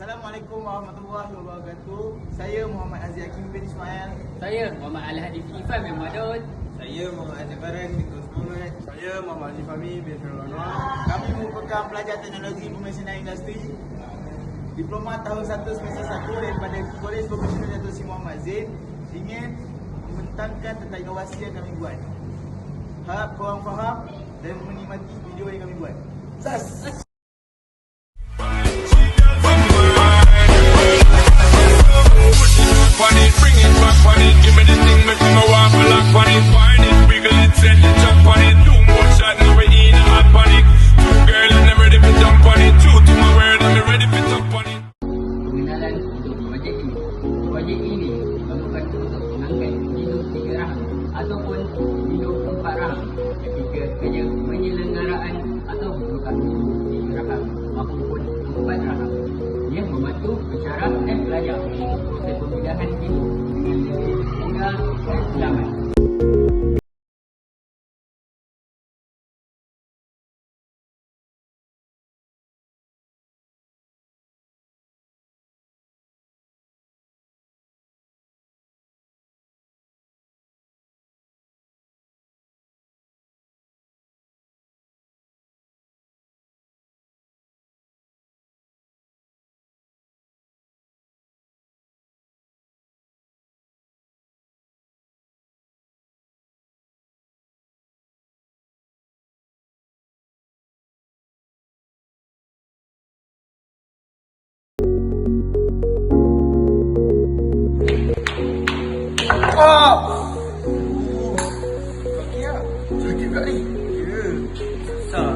Assalamualaikum warahmatullahi wabarakatuh. Saya Muhammad Aziz Hakim bin Ismail. Saya Muhammad Al Hadi Ifan bin Madun. Saya Muhammad Azif Farhan bin Gus Muhammad. Saya Muhammad Aziz Fahmi bin Firman Kami merupakan pelajar teknologi pemesinan industri Diploma tahun 1 semester 1 daripada Kolej Profesional Dato' Sri Muhammad Zain ingin membentangkan tentang inovasi yang kami buat. Harap korang faham dan menikmati video yang kami buat. Sas! Ini membantu untuk mengangkat hidup tiga rahang ataupun hidup empat rahang ketika kerja penyelenggaraan atau bertukar hidup tiga rahang maupun empat rahang. Ia membantu pensyarah dan pelajar proses pemindahan hidup dengan lebih mudah dan selamat.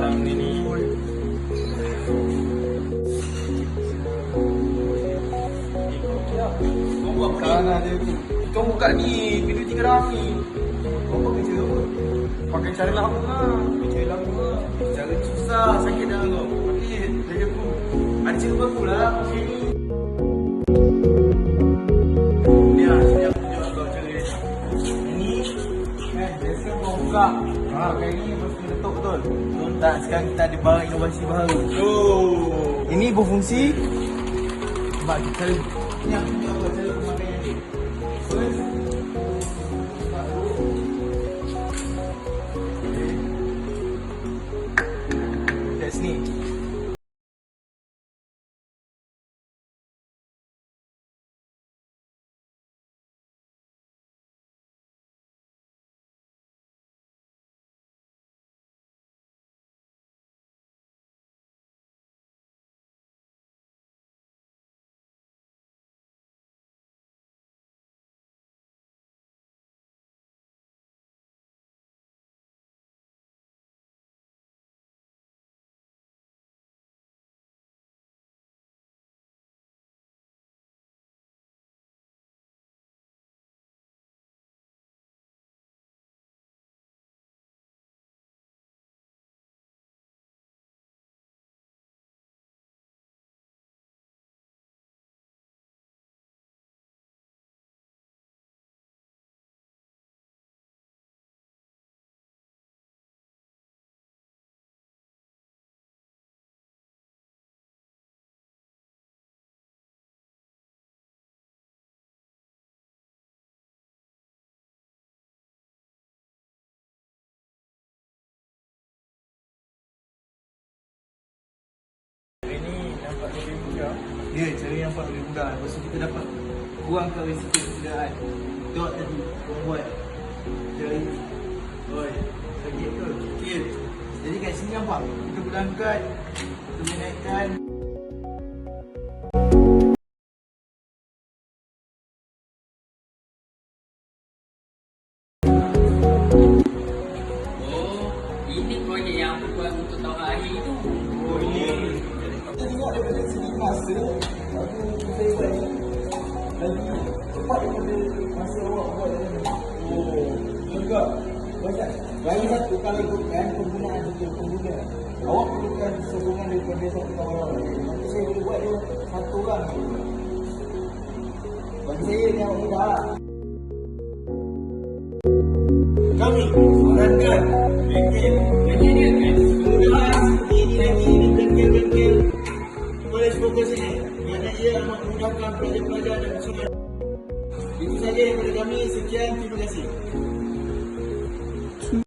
Susah hang ni ni. Kau buat apa ni? Kau buka ni, video tiga ram ni. Kau apa kerja apa? Pakai cara lama lah. Kerja lama. Cara susah, sakit dah kau. Sakit, jaga aku. Ada cerita baru lah, macam ni. Ni lah, sini aku tunjuk kau cara dia. Ini, kan, biasa kau buka. Ha, kayak ni tak? Sekarang kita ada barang inovasi baru. Oh. Ini berfungsi Sebab kita cara mudah. Lepas tu kita dapat kurangkan risiko kecederaan Tengok tadi, kau buat Cara ini Oi, sakit ke? Kecil Jadi kat sini nampak Kita boleh angkat Kita boleh masa Aku kita buat Lagi cepat daripada masa awak buat tadi Oh, juga Banyak Lagi satu kalau ikutkan penggunaan juga pengguna Awak perlukan sokongan daripada satu kawan Nanti saya boleh buat dia satu orang. Bagi saya ni awak mudah Seperti ini Maknanya saya amat memudahkan pelajar-pelajar dan pensulat. Itu saja daripada kami. Sekian, terima kasih.